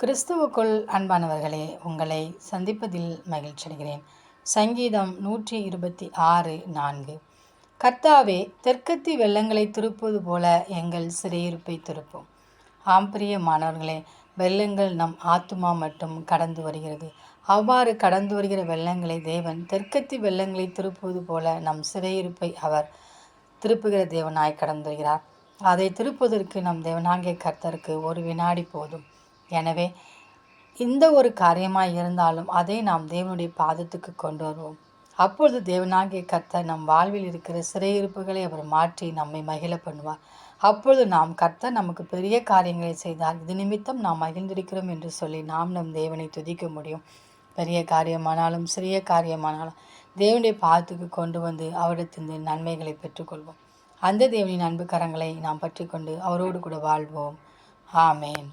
கிறிஸ்துவுக்குள் அன்பானவர்களே உங்களை சந்திப்பதில் மகிழ்ச்சி அடைகிறேன். சங்கீதம் நூற்றி இருபத்தி ஆறு நான்கு. கர்த்தாவே தெற்கத்தி வெள்ளங்களை திருப்புவது போல எங்கள் சிறையிருப்பை திருப்பும். ஆம் பிரியமானவர்களே வெள்ளங்கள் நம் ஆத்துமா மட்டும் கடந்து வருகிறது. அவ்வாறு கடந்து வருகிற வெள்ளங்களை தேவன் தெற்கத்தி வெள்ளங்களை திருப்புவது போல நம் சிறையிருப்பை அவர் திருப்புகிற தேவனாய் கடந்து வருகிறார். அதை திருப்புவதற்கு நம் தேவனாகிய கர்த்தருக்கு ஒரு வினாடி போதும். எனவே இந்த ஒரு காரியமாய் இருந்தாலும் அதை நாம் தேவனுடைய பாதத்துக்கு கொண்டு வருவோம். அப்பொழுது தேவனாகிய கர்த்தர் நம் வாழ்வில் இருக்கிற சிறையிருப்புகளை அவர் மாற்றி நம்மை மகிழ பண்ணுவார். அப்பொழுது நாம் கர்த்தர் நமக்கு பெரிய காரியங்களை செய்தார். இது நிமித்தம் நாம் மகிழ்ந்திருக்கிறோம் என்று சொல்லி நாம் நம் தேவனை துதிக்க முடியும். பெரிய காரியமானாலும் சிறிய காரியமானாலும் தேவனுடைய பாதத்துக்கு கொண்டு வந்து அவரிடத்திலிருந்து நன்மைகளை பெற்றுக்கொள்வோம். அந்த தேவனின் அன்பு கரங்களை நாம் பற்றி கொண்டு அவரோடு கூட வாழ்வோம். ஆமேன்.